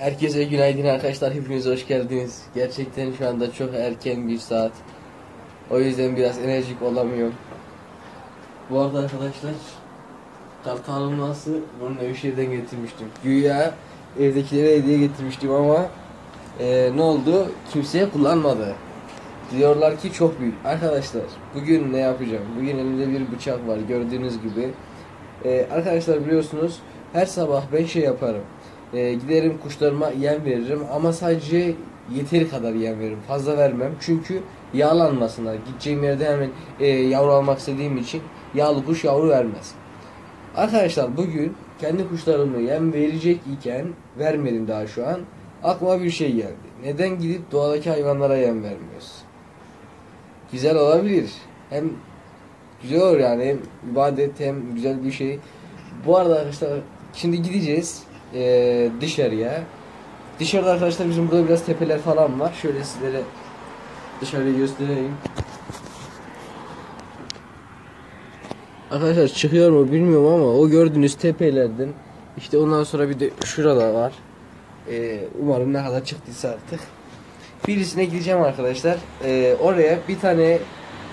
Herkese günaydın arkadaşlar. Hepiniz hoş geldiniz. Gerçekten şu anda çok erken bir saat. O yüzden biraz enerjik olamıyorum. Bu arada arkadaşlar kartal alınması bunu Nevşehir'den getirmiştim. Güya evdekilere hediye getirmiştim ama e, ne oldu? Kimseye kullanmadı. Diyorlar ki çok büyük. Arkadaşlar bugün ne yapacağım? Bugün elimde bir bıçak var gördüğünüz gibi. E, arkadaşlar biliyorsunuz her sabah ben şey yaparım. E, giderim kuşlarıma yem veririm ama sadece yeteri kadar yem veririm. Fazla vermem. Çünkü yağlanmasınlar. Gideceğim yerde hemen e, yavru almak istediğim için yağlı kuş yavru vermez. Arkadaşlar bugün kendi kuşlarımı yem verecek iken vermedim daha şu an. Aklıma bir şey geldi. Neden gidip doğadaki hayvanlara yem vermiyoruz? Güzel olabilir. Hem güzel olur yani hem ibadet hem güzel bir şey. Bu arada arkadaşlar şimdi gideceğiz eee, dışarıya. Dışarıda arkadaşlar bizim burada biraz tepeler falan var. Şöyle sizlere dışarıyı göstereyim. Arkadaşlar çıkıyor mu bilmiyorum ama o gördüğünüz tepelerden işte ondan sonra bir de şurada var. Ee, umarım ne kadar çıktıysa artık. Birisine gideceğim arkadaşlar. Ee, oraya bir tane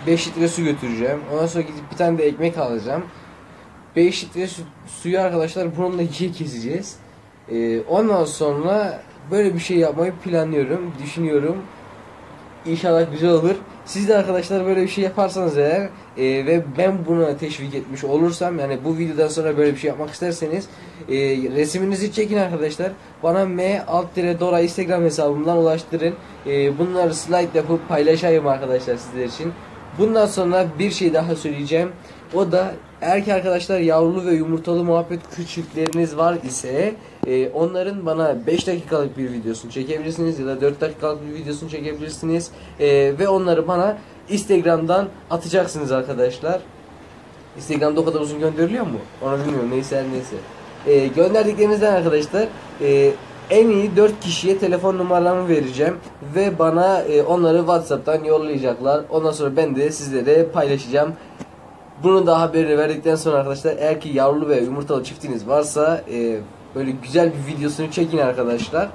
5 litre su götüreceğim. Ondan sonra gidip bir tane de ekmek alacağım. 5 litre su, suyu arkadaşlar bununla ikiye keseceğiz. Ee, ondan sonra böyle bir şey yapmayı planlıyorum, düşünüyorum. İnşallah güzel olur. Siz de arkadaşlar böyle bir şey yaparsanız eğer e, ve ben buna teşvik etmiş olursam yani bu videodan sonra böyle bir şey yapmak isterseniz e, resminizi çekin arkadaşlar. Bana m alt dire dora instagram hesabımdan ulaştırın. E, bunları slide yapıp paylaşayım arkadaşlar sizler için. Bundan sonra bir şey daha söyleyeceğim. O da eğer ki arkadaşlar yavrulu ve yumurtalı muhabbet küçükleriniz var ise e, onların bana 5 dakikalık bir videosunu çekebilirsiniz ya da 4 dakikalık bir videosunu çekebilirsiniz E, ve onları bana Instagram'dan atacaksınız arkadaşlar. Instagram'da o kadar uzun gönderiliyor mu? Onu bilmiyorum neyse neyse. E, gönderdiklerinizden arkadaşlar e, en iyi 4 kişiye telefon numaramı vereceğim ve bana e, onları WhatsApp'tan yollayacaklar. Ondan sonra ben de sizlere paylaşacağım. Bunu da haberini verdikten sonra arkadaşlar eğer ki yavrulu ve yumurtalı çiftiniz varsa e, böyle güzel bir videosunu çekin arkadaşlar.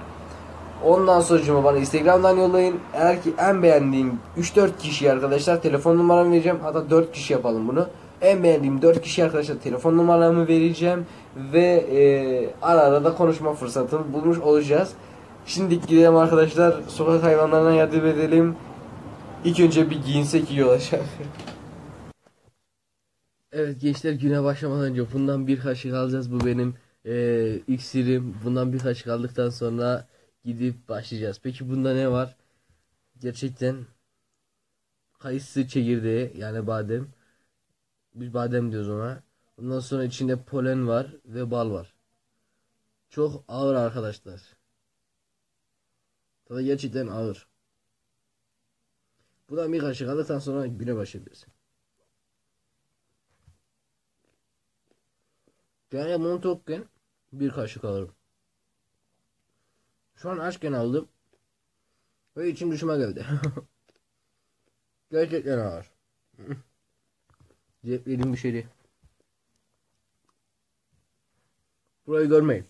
Ondan sonra bana Instagram'dan yollayın. Eğer ki en beğendiğim 3-4 kişi arkadaşlar telefon numaramı vereceğim. Hatta 4 kişi yapalım bunu. En beğendiğim 4 kişi arkadaşlar telefon numaramı vereceğim. Ve e, ara ara da konuşma fırsatını bulmuş olacağız. Şimdi gidelim arkadaşlar sokak hayvanlarına yardım edelim. İlk önce bir giyinsek iyi olacak. Evet gençler güne başlamadan önce bundan bir kaşık alacağız. Bu benim e, iksirim. Bundan bir kaşık aldıktan sonra gidip başlayacağız. Peki bunda ne var? Gerçekten kayısı çekirdeği yani badem. Biz badem diyoruz ona. Ondan sonra içinde polen var ve bal var. Çok ağır arkadaşlar. Tadı gerçekten ağır. Buradan bir kaşık aldıktan sonra güne başlayabilirsin. Yani bunu tokken bir kaşık alırım. Şu an açken aldım. Ve içim dışıma geldi. Gerçekten ağır. Ceplediğim bir şey değil. Burayı görmeyin.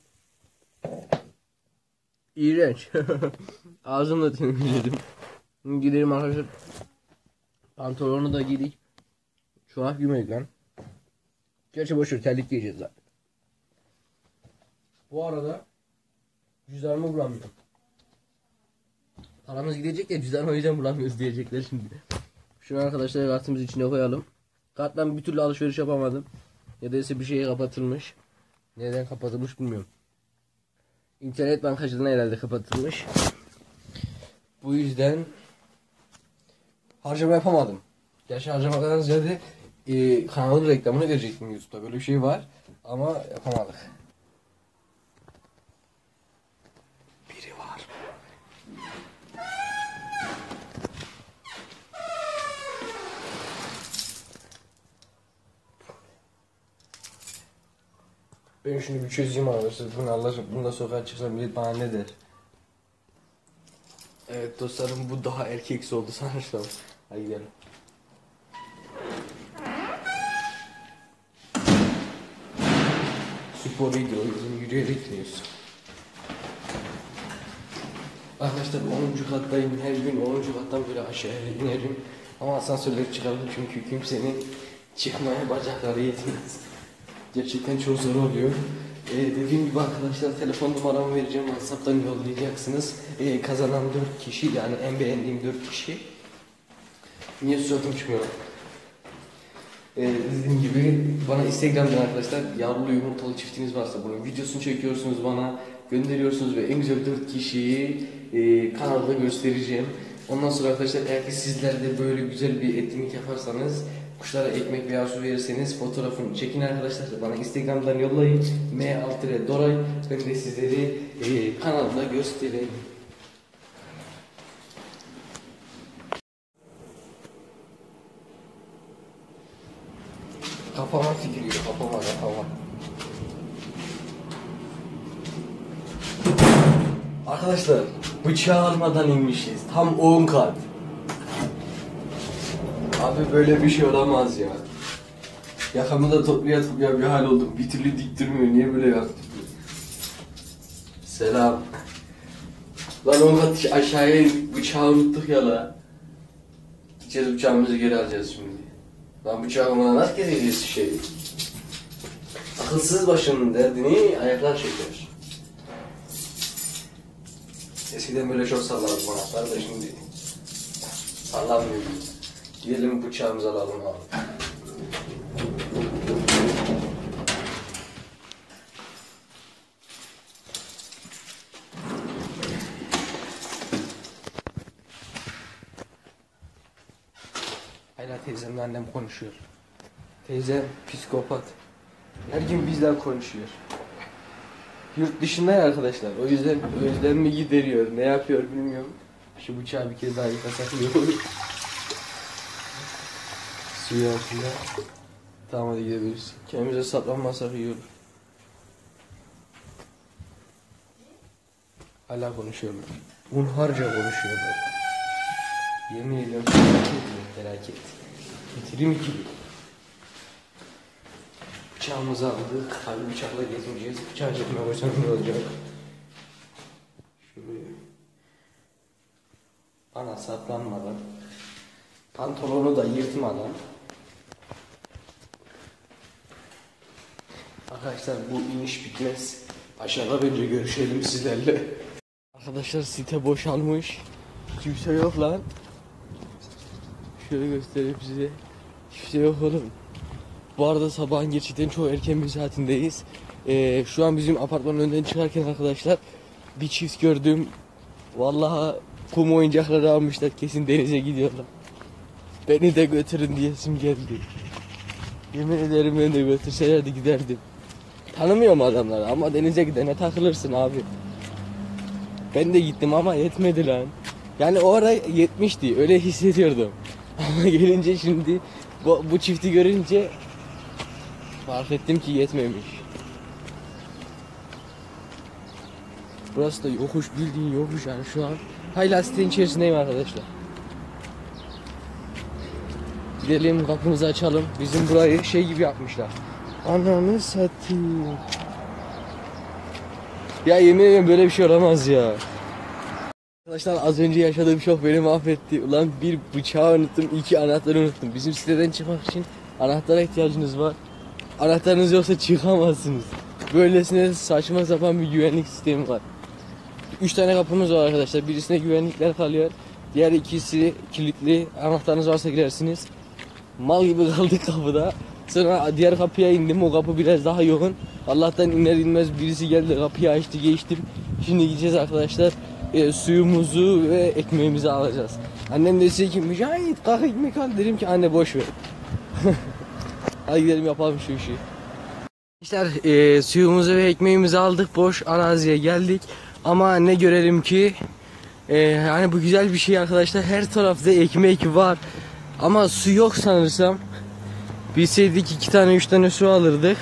İğrenç. Ağzımla temizledim. Gidelim arkadaşlar. Pantolonu da giydik. An giymedik lan. Gerçi boşver terlik giyeceğiz zaten. Bu arada cüzdanımı bulamıyorum. Paramız gidecek ya cüzdanı o yüzden bulamıyoruz diyecekler şimdi. Şu arkadaşlar kartımızı içine koyalım. Karttan bir türlü alışveriş yapamadım. Ya da ise bir şey kapatılmış. Neden kapatılmış bilmiyorum. İnternet bankacılığına herhalde kapatılmış. Bu yüzden harcama yapamadım. Gerçi harcamadan ziyade e, kanalın reklamını verecektim YouTube'da. Böyle bir şey var ama yapamadık. Biri var. Ben şunu bir çözeyim arkadaşlar. Bunu Allah bunda sokağa çıksam millet bana ne der? Evet dostlarım bu daha erkeksi oldu sanırsam. Hadi gidelim. Spor iyidir o yürüyerek gidiyoruz. Arkadaşlar 10. kattayım. Her gün 10. kattan böyle aşağıya inerim. Ama asansörleri çıkardım çünkü kimsenin çıkmaya bacakları yetmez. Gerçekten çok zor oluyor. Ee, dediğim gibi arkadaşlar telefon numaramı vereceğim. Whatsapp'tan yollayacaksınız. Ee, kazanan 4 kişi yani en beğendiğim 4 kişi. Niye suratım çıkmıyor? Ee, dediğim gibi bana Instagram'dan arkadaşlar yavrulu yumurtalı çiftiniz varsa bunun videosunu çekiyorsunuz bana gönderiyorsunuz ve en güzel 4 kişiyi e, kanalda göstereceğim. Ondan sonra arkadaşlar eğer ki sizler de böyle güzel bir etkinlik yaparsanız kuşlara ekmek veya su verirseniz fotoğrafını çekin arkadaşlar bana Instagram'dan yollayın m alt doray ben de sizleri e, kanalda göstereyim. Kafama fikiriyor kafama kafama. Arkadaşlar bıçağı almadan inmişiz. Tam 10 kat. Abi böyle bir şey olamaz ya. Yakamı da toplaya toplaya bir hal oldum. Bir türlü dik durmuyor. Niye böyle yaptım? Selam. Lan 10 kat aşağıya. Bıçağı unuttuk ya la. Gideceğiz bıçağımızı geri alacağız şimdi. Lan bıçağımla nasıl gezeceğiz şey? Akılsız başının derdini ayaklar çeker. Eskiden böyle çok sallardım anahtar da şimdi sallanmıyor. Gidelim bıçağımızı alalım abi. Hala teyzemle annem konuşuyor. Teyzem psikopat. Her gün bizden konuşuyor. Yurt dışında ya arkadaşlar. O yüzden özlemi gideriyor. Ne yapıyor bilmiyorum. Şu bıçağı bir kez daha yıkasak iyi olur. Suyu altında. Tamam hadi gidebiliriz. Kendimize saplanmasak iyi olur. Hala konuşuyorlar. Unharca konuşuyorlar. Yemin ediyorum felaket. Bitirim ikili. Bıçağımızı aldık. Tabii bıçakla gezmeyeceğiz. Bıçağı koysam ne olacak? Şuraya. Bana saplanmadan. Pantolonu da yırtmadan. Arkadaşlar bu iniş bitmez. Aşağıda bence görüşelim sizlerle. Arkadaşlar site boşalmış. Kimse yok lan. Şöyle göstereyim size. Kimse yok oğlum. Bu arada sabahın gerçekten çok erken bir saatindeyiz. Ee, şu an bizim apartmanın önünden çıkarken arkadaşlar bir çift gördüm. Vallahi kum oyuncakları almışlar kesin denize gidiyorlar. Beni de götürün diyesim geldi. Yemin ederim beni de götürselerdi giderdim. Tanımıyorum adamları ama denize gidene takılırsın abi. Ben de gittim ama yetmedi lan. Yani o ara yetmişti öyle hissediyordum. Ama gelince şimdi bu, bu çifti görünce fark ettim ki yetmemiş. Burası da yokuş bildiğin yokuş yani şu an. Hala sitenin içerisindeyim arkadaşlar. Gidelim kapımızı açalım. Bizim burayı şey gibi yapmışlar. Ananı satayım. Ya yemin ederim böyle bir şey olamaz ya. Arkadaşlar az önce yaşadığım şok beni mahvetti. Ulan bir bıçağı unuttum, iki anahtarı unuttum. Bizim siteden çıkmak için anahtara ihtiyacınız var. Anahtarınız yoksa çıkamazsınız. Böylesine saçma sapan bir güvenlik sistemi var. Üç tane kapımız var arkadaşlar. Birisine güvenlikler kalıyor. Diğer ikisi kilitli. Anahtarınız varsa girersiniz. Mal gibi kaldık kapıda. Sonra diğer kapıya indim. O kapı biraz daha yoğun. Allah'tan iner inmez birisi geldi kapıyı açtı geçtim. Şimdi gideceğiz arkadaşlar. E, suyumuzu ve ekmeğimizi alacağız. Annem de ki Mücahit kalk ekmek al. Dedim ki anne boş ver. Hadi gidelim yapalım şu işi. Arkadaşlar e, suyumuzu ve ekmeğimizi aldık. Boş araziye geldik. Ama ne görelim ki e, hani bu güzel bir şey arkadaşlar. Her tarafta ekmek var. Ama su yok sanırsam. Bilseydik iki tane üç tane su alırdık.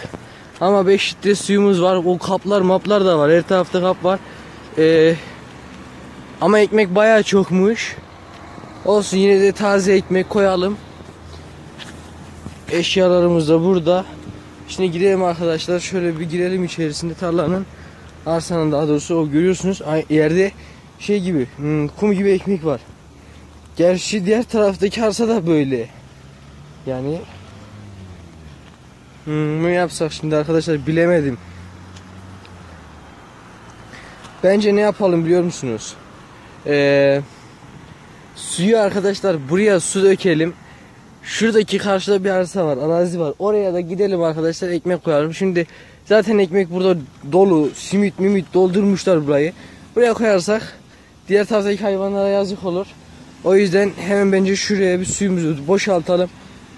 Ama 5 litre suyumuz var. O kaplar maplar da var. Her tarafta kap var. Ee, ama ekmek bayağı çokmuş. Olsun yine de taze ekmek koyalım. Eşyalarımız da burada. Şimdi gidelim arkadaşlar. Şöyle bir girelim içerisinde tarlanın. Arsanın daha doğrusu o görüyorsunuz. Yerde şey gibi hmm, kum gibi ekmek var. Gerçi diğer taraftaki arsa da böyle. Yani hmm, ne yapsak şimdi arkadaşlar bilemedim. Bence ne yapalım biliyor musunuz? Ee, suyu arkadaşlar buraya su dökelim. Şuradaki karşıda bir arsa var, arazi var. Oraya da gidelim arkadaşlar ekmek koyalım. Şimdi zaten ekmek burada dolu, simit mimit doldurmuşlar burayı. Buraya koyarsak diğer taraftaki hayvanlara yazık olur. O yüzden hemen bence şuraya bir suyumuzu boşaltalım.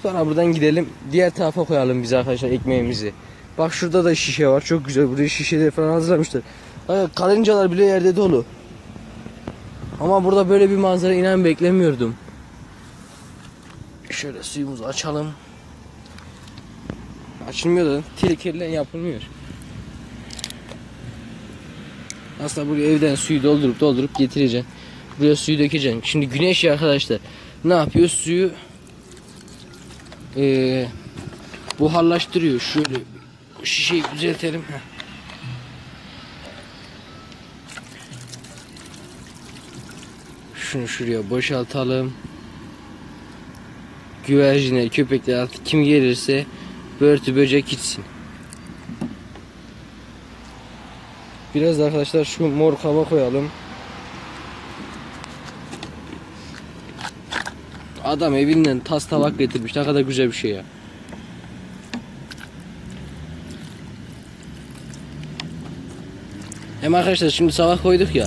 Sonra buradan gidelim. Diğer tarafa koyalım biz arkadaşlar ekmeğimizi. Bak şurada da şişe var. Çok güzel. Buraya şişeleri falan hazırlamışlar. Ay, Karıncalar bile yerde dolu. Ama burada böyle bir manzara inan beklemiyordum. Şöyle suyumuzu açalım. Açılmıyor da tehlikeli yapılmıyor. Aslında buraya evden suyu doldurup doldurup getireceksin. Buraya suyu dökeceksin. Şimdi güneş ya arkadaşlar. Ne yapıyor? Suyu eee buharlaştırıyor. Şöyle şişeyi düzeltelim. Şunu şuraya boşaltalım. Güvercinler, köpekler artık kim gelirse börtü böcek gitsin. Biraz da arkadaşlar şu mor kaba koyalım. Adam evinden tas tabak getirmiş. Ne kadar güzel bir şey ya. Hem arkadaşlar şimdi sabah koyduk ya.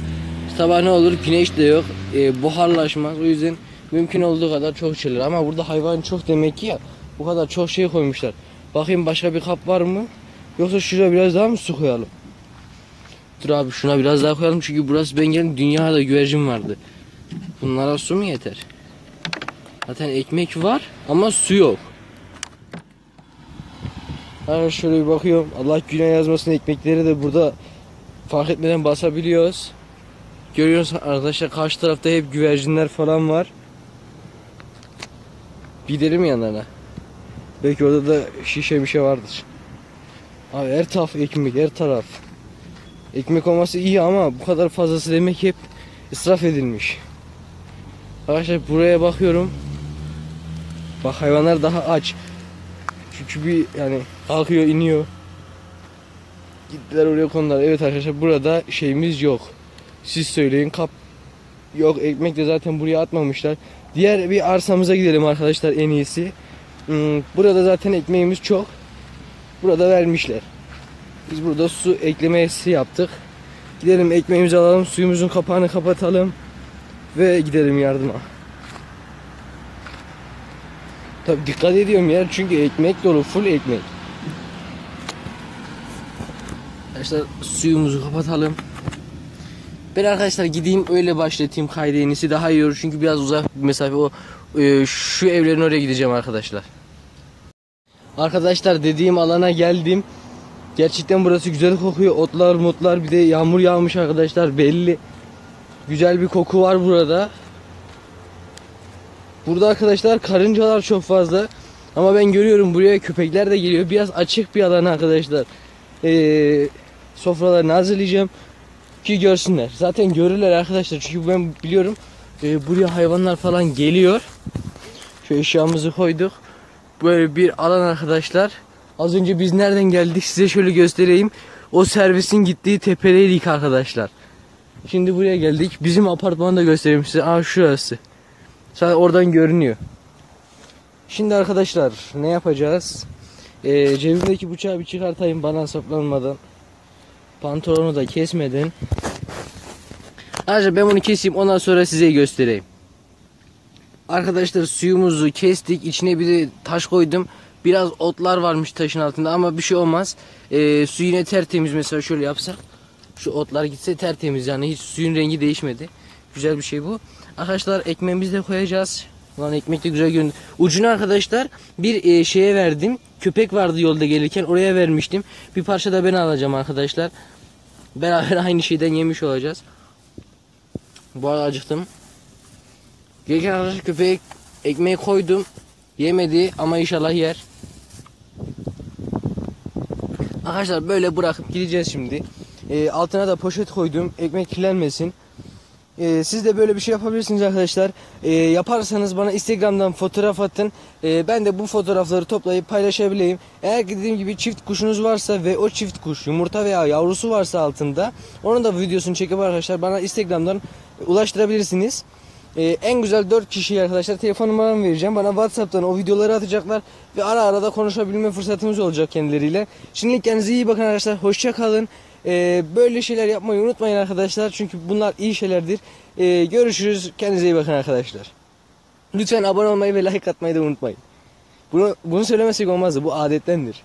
Sabah ne olur güneş de yok. E, buharlaşmaz. O yüzden mümkün olduğu kadar çok içilir. Ama burada hayvan çok demek ki ya. Bu kadar çok şey koymuşlar. Bakayım başka bir kap var mı? Yoksa şuraya biraz daha mı su koyalım? Dur abi şuna biraz daha koyalım çünkü burası ben geldim dünyada güvercin vardı. Bunlara su mu yeter? Zaten ekmek var ama su yok. Ha şöyle bir bakıyorum. Allah günah yazmasın ekmekleri de burada fark etmeden basabiliyoruz. Görüyorsunuz arkadaşlar karşı tarafta hep güvercinler falan var. Gidelim yanlarına. Belki orada da şişe bir şey vardır. Abi her taraf ekmek her taraf. Ekmek olması iyi ama bu kadar fazlası demek hep israf edilmiş. Arkadaşlar buraya bakıyorum. Bak hayvanlar daha aç. Çünkü bir yani kalkıyor iniyor. Gittiler oraya konular. Evet arkadaşlar burada şeyimiz yok. Siz söyleyin kap yok ekmek de zaten buraya atmamışlar. Diğer bir arsamıza gidelim arkadaşlar en iyisi. Hmm, Burada zaten ekmeğimiz çok. Burada vermişler. Biz burada su eklemesi yaptık. Gidelim ekmeğimizi alalım, suyumuzun kapağını kapatalım ve gidelim yardıma. Tabi dikkat ediyorum yer çünkü ekmek dolu, full ekmek. Arkadaşlar suyumuzu kapatalım. Ben arkadaşlar gideyim öyle başlatayım kaydı en iyisi daha iyi olur çünkü biraz uzak bir mesafe o e, şu evlerin oraya gideceğim arkadaşlar. Arkadaşlar dediğim alana geldim. Gerçekten burası güzel kokuyor. Otlar, mutlar bir de yağmur yağmış arkadaşlar belli. Güzel bir koku var burada. Burada arkadaşlar karıncalar çok fazla. Ama ben görüyorum buraya köpekler de geliyor. Biraz açık bir alan arkadaşlar. Ee, sofralarını hazırlayacağım ki görsünler. Zaten görürler arkadaşlar. Çünkü ben biliyorum e, buraya hayvanlar falan geliyor. Şu eşyamızı koyduk. Böyle bir alan arkadaşlar. Az önce biz nereden geldik size şöyle göstereyim. O servisin gittiği tepedeydik arkadaşlar. Şimdi buraya geldik. Bizim apartmanı da göstereyim size. Aa şurası. Zaten oradan görünüyor. Şimdi arkadaşlar ne yapacağız? Ee, cebimdeki bıçağı bir çıkartayım bana saplanmadan. Pantolonu da kesmeden. Arkadaşlar ben bunu keseyim ondan sonra size göstereyim. Arkadaşlar suyumuzu kestik. İçine bir de taş koydum. Biraz otlar varmış taşın altında ama bir şey olmaz. Ee, su yine tertemiz mesela şöyle yapsak. Şu otlar gitse tertemiz yani hiç suyun rengi değişmedi. Güzel bir şey bu. Arkadaşlar ekmeğimizi de koyacağız. Lan ekmek de güzel görünüyor. Ucunu arkadaşlar bir e, şeye verdim. Köpek vardı yolda gelirken oraya vermiştim. Bir parça da ben alacağım arkadaşlar. Beraber aynı şeyden yemiş olacağız. Bu arada acıktım. Gelirken arkadaşlar köpeğe ekmeği koydum. Yemedi ama inşallah yer. Arkadaşlar böyle bırakıp gideceğiz şimdi. E, altına da poşet koydum. Ekmek kirlenmesin. Ee, siz de böyle bir şey yapabilirsiniz arkadaşlar. Ee, yaparsanız bana Instagram'dan fotoğraf atın. Ee, ben de bu fotoğrafları toplayıp paylaşabileyim. Eğer dediğim gibi çift kuşunuz varsa ve o çift kuş yumurta veya yavrusu varsa altında onun da videosunu çekip arkadaşlar bana Instagram'dan ulaştırabilirsiniz. Ee, en güzel 4 kişiye arkadaşlar telefon numaramı vereceğim. Bana WhatsApp'tan o videoları atacaklar ve ara ara da konuşabilme fırsatımız olacak kendileriyle. Şimdilik kendinize iyi bakın arkadaşlar. Hoşça kalın. Ee, böyle şeyler yapmayı unutmayın arkadaşlar. Çünkü bunlar iyi şeylerdir. Ee, görüşürüz. Kendinize iyi bakın arkadaşlar. Lütfen abone olmayı ve like atmayı da unutmayın. Bunu bunu söylemesek olmazdı. Bu adettendir.